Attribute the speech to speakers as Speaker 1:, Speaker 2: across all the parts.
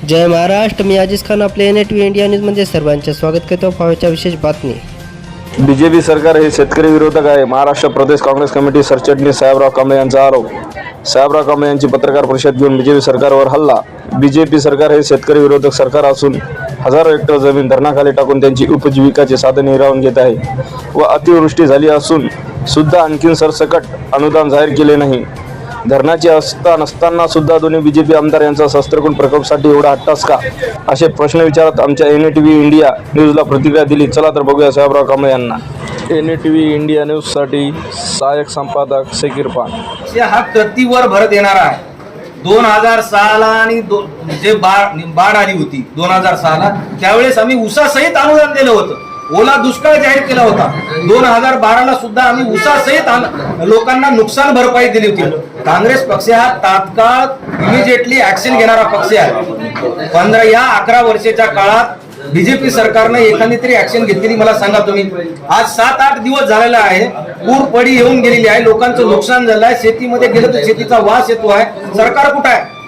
Speaker 1: जय महाराष्ट्र मी अजिज खान आपल्या N T V India न्यूजमध्ये सर्वांचे स्वागत करतो. पाहायच्या विशेष बातमी.
Speaker 2: बीजेपी सरकार हे शेतकरी विरोधक आहे. महाराष्ट्र प्रदेश काँग्रेस कमिटी सरचिटणीस साहेबराव कांबळे यांचा आरोप. साहेबराव कांबळे यांची पत्रकार परिषद घेऊन बीजेपी सरकारवर हल्ला. बीजेपी सरकार हे शेतकरी विरोधक सरकार असून हजारो हेक्टर जमीन धरणाखाली टाकून त्यांची उपजीविकाचे साधन हिरावून घेत आहे व अतिवृष्टी झाली असून सुद्धा आणखीन सरसकट अनुदान जाहीर केले नाही. धरणाची अवस्था नसताना सुद्धा दोन्ही बीजेपी आमदार यांचा शस्त्रकुंड प्रकोपसाठी एवढा हट्टास का? असे प्रश्न विचारत आमच्या एन टी व्ही इंडिया न्यूजला प्रतिक्रिया दिली. चला तर बघूया साहेबराव कांबळे यांना. एन टी व्ही इंडिया न्यूजसाठी सहाय्यक संपादक शकीर पान.
Speaker 3: हा कत्तीवर भरत येणार आहे. दोन हजार सहाला आणि दो- जे बाढ बाढ आली होती दोन हजार सहाला त्यावेळेस आम्ही उसासहित अनुदान दिलं होतं. ओला दुष्काळ जाहीर केला होता. दोन हजार बाराला सुद्धा आम्ही उसासहित लोकांना नुकसान भरपाई दिली होती. काँग्रेस पक्ष हा तात्काळ इमिजिएटली ऍक्शन घेणारा पक्ष आहे. पंधरा या अकरा वर्षाच्या काळात बीजेपी सरकारनं एखादी तरी ऍक्शन घेतलेली मला सांगा तुम्ही. आज सात आठ दिवस झालेला आहे. पूर पडी येऊन गेलेली आहे. लोकांचं नुकसान झालं आहे शेतीमध्ये गेलं तर शेतीचा वास येतो आहे. सरकार कुठं आहे?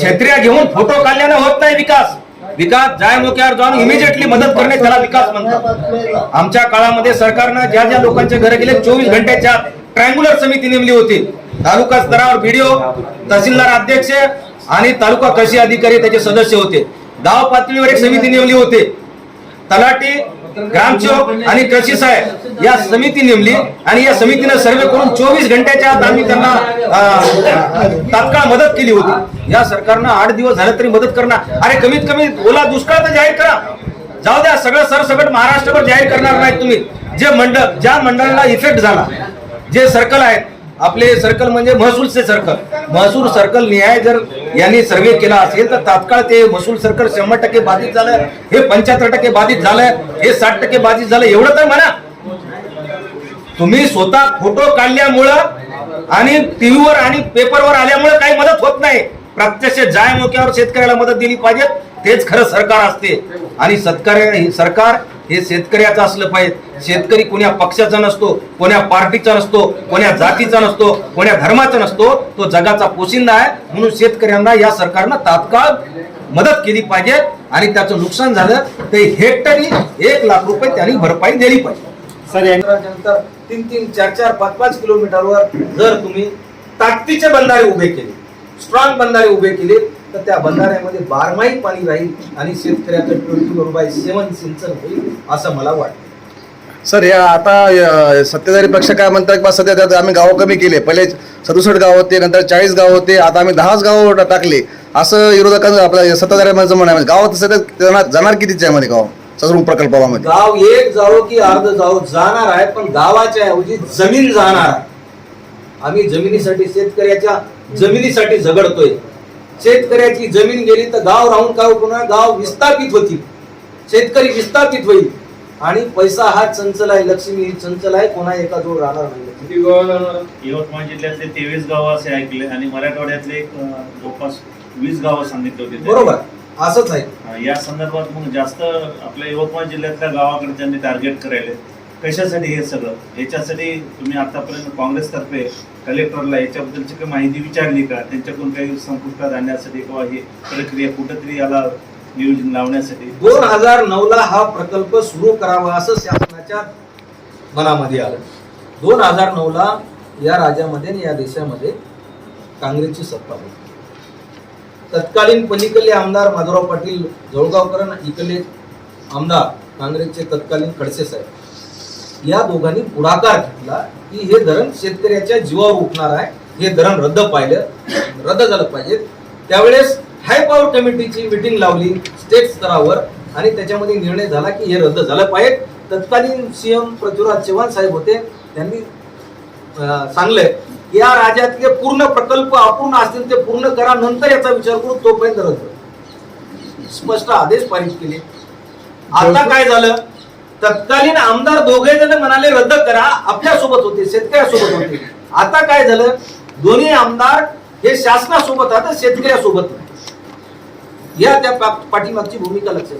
Speaker 3: छत्र्या घेऊन फोटो काढल्यानं होत नाही विकास. विकास जाय मोक्यावर जाऊन इमिजिएटली मदत करणे त्याला विकास म्हणतात. आमच्या काळामध्ये सरकारनं ज्या ज्या लोकांच्या घरे गेले चोवीस घंट्याच्या ट्रायंग्युलर समिती नेमली होती. तालुका स्तरावर व्हिडिओ तहसीलदार अध्यक्ष आणि तालुका कृषी अधिकारी त्याचे सदस्य होते. गाव पातळीवर एक समिती नेमली होती. तलाठी ग्रामसेवक आणि कृषी साहेब या समिती नेमली आणि या समितीने सर्वे करून चोवीस घंट्याच्या आत आम्ही त्यांना तात्काळ मदत केली होती. या सरकारनं आठ दिवस झाले तरी मदत करणार. अरे कमीत कमी ओला दुष्काळ तर जाहीर करा. जाऊ द्या सगळं सरसकट महाराष्ट्रभर जाहीर करणार नाही तुम्ही. जे मंडळ ज्या मंडळाला इफेक्ट झाला जे सर्कल आहेत आपले सर्कल म्हणजे महसूलचे सर्कल महसूल सर्कल न्याय जर यांनी सर्वे केला असेल तर तात्काळ ते महसूल सर्कल शंभर टक्के बाधित झालं हे पंच्याहत्तर टक्के बाधित झालं हे साठ टक्के बाधित झालं एवढं तर म्हणा. तुम्ही स्वतः फोटो काढल्यामुळं आणि टीव्हीवर आणि पेपरवर आल्यामुळे काही मदत होत नाही. प्रत्यक्ष जाय मोक्यावर शेतकऱ्याला मदत दिली पाहिजे तेच खरं सरकार असते. आणि सत्कार सरकार हे शेतकऱ्याचं असलं पाहिजे. शेतकरी कोण्या पक्षाचा नसतो कोण्या पार्टीचा नसतो कोण्या जातीचा नसतो कोण्या धर्माचा नसतो तो जगाचा पोशिंदा आहे. म्हणून शेतकऱ्यांना या सरकारनं तात्काळ मदत केली पाहिजे आणि त्याचं नुकसान झालं तर हेक्टरी एक लाख रुपये त्यांनी भरपाई दिली पाहिजे. सर तीन तीन चार चार पाच पाच किलोमीटरवर जर तुम्ही ताकदीचे बंधारे उभे केले स्ट्रॉंग बंधारे उभे केले तर त्या बंधाऱ्यामध्ये बारमाही पाणी राहील आणि शेतकऱ्याचं ट्वेंटी वन बाय सेवन सिंचन होईल असं मला वाटतं.
Speaker 4: सर या आता सत्ताधारी पक्ष काय म्हणतात की बा सध्या त्यात आम्ही गाव कमी केले. पहिले सदुसष्ट गाव होते नंतर चाळीस गाव होते आता आम्ही दहाच गाव टाकले. असं विरोधकांचं आपल्या सत्ताधाऱ्यांचं म्हणणं आहे. गावात सध्या जाणार कितीच्या यामध्ये गाव? सदरूप प्रकल्पामध्ये.
Speaker 3: गाव एक जावो की अर्ध जावो जाणार आहे पण गावाच्या ऐवजी जमीन जाणार आम्ही जमिनीसाठी शेतकऱ्याच्या जमिनीसाठी झगडतोय. शेतकऱ्याची जमीन गेली तर गाव राहून काय पुन्हा गाव विस्थापित होतील शेतकरी विस्थापित होईल. आणि पैसा हा चंचल आहे लक्ष्मी ही चंचल आहे कोणा एका जोड राहणार नाही.
Speaker 5: यवतमाळ जिल्ह्यातले तेवीस गावं असे ऐकले आणि मराठवाड्यातले जवळपास वीस गावं सांगितले होते.
Speaker 3: बरोबर. असंच आहे.
Speaker 5: या संदर्भात मग जास्त आपल्या यवतमाळ जिल्ह्यातल्या गावाकडे त्यांनी टार्गेट करायले. कशासाठी हे सगळं? याच्यासाठी तुम्ही आतापर्यंत काँग्रेसतर्फे कलेक्टरला याच्याबद्दलची काही माहिती विचारली का? त्यांच्याकडून काही संपुष्टात आणण्यासाठी किंवा ही प्रक्रिया कुठंतरी याला नियोजन लावण्यासाठी?
Speaker 3: दोन हजार नऊ ला हा प्रकल्प सुरू करावा असं शासनाच्या मनामध्ये आलं. दोन हजार नऊला या राज्यामध्ये आणि या देशामध्ये काँग्रेसची सत्ता होती. तत्कालीन पलीकडले आमदार माधवराव पाटील जळगावकर इकडले आमदार काँग्रेसचे तत्कालीन खडसे साहेब. या दोघांनी पुढाकार घेतला की हे धरण शेतकऱ्याच्या जीवावर उठणार आहे. हे धरण रद्द पाहिलं. रद्द झालं पाहिजे. त्यावेळेस हाय पॉवर कमिटीची मिटिंग लावली स्टेट स्तरावर आणि त्याच्यामध्ये निर्णय झाला की हे रद्द झालं पाहिजे. तत्कालीन सीएम पृथ्वीराज चव्हाण साहेब होते. त्यांनी अं, सांगलंय या राज्यातले पूर्ण प्रकल्प अपूर्ण असतील ते पूर्ण करा नंतर याचा विचार करू तोपर्यंत रद्द. स्पष्ट आदेश पारित केले. आता काय झालं? तत्कालीन आमदार दोघे जण म्हणाले रद्द करा आपल्यासोबत होते शेतकऱ्यासोबत होते. आता काय झालं? दोन्ही आमदार हे शासनासोबत आहेत शेतकऱ्यासोबत. या त्या पाठीमागची भूमिका लक्षात